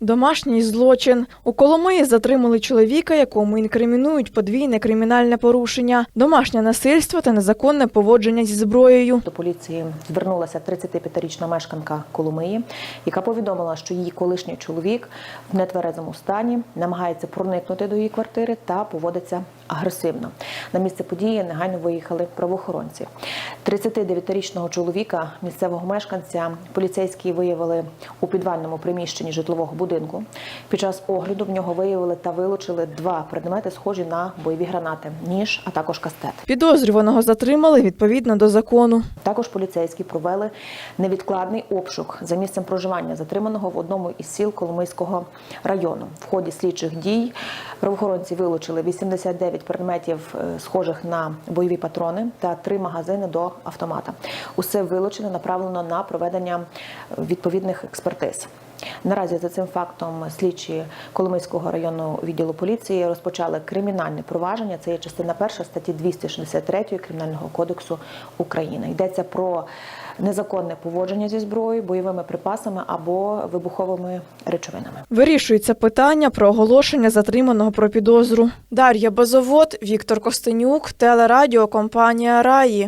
Домашній злочин у Коломиї затримали чоловіка, якому інкримінують подвійне кримінальне порушення, домашнє насильство та незаконне поводження зі зброєю. До поліції звернулася 35-річна мешканка Коломиї, яка повідомила, що її колишній чоловік в нетверезому стані намагається проникнути до її квартири та поводиться агресивно. На місце події негайно виїхали правоохоронці. 39-річного чоловіка, місцевого мешканця, поліцейські виявили у підвальному приміщенні житлового будинку. Під час огляду в нього виявили та вилучили два предмети, схожі на бойові гранати, ніж, а також кастет. Підозрюваного затримали відповідно до закону. Також поліцейські провели невідкладний обшук за місцем проживання затриманого в одному із сіл Коломийського району. В ході слідчих дій правоохоронці вилучили 89 предметів, е, схожих на бойові патрони, та три магазини до автомата. Усе вилучено направлено на проведення е, відповідних експертиз. Наразі за цим фактом слідчі Коломийського районного відділу поліції розпочали кримінальне провадження. Це є частина перша статті 263 Кримінального кодексу України. Йдеться про незаконне поводження зі зброєю, бойовими припасами або вибуховими речовинами. Вирішується питання про оголошення затриманого про підозру. Дар'я Базовод, Віктор Костенюк, телерадіокомпанія Раї.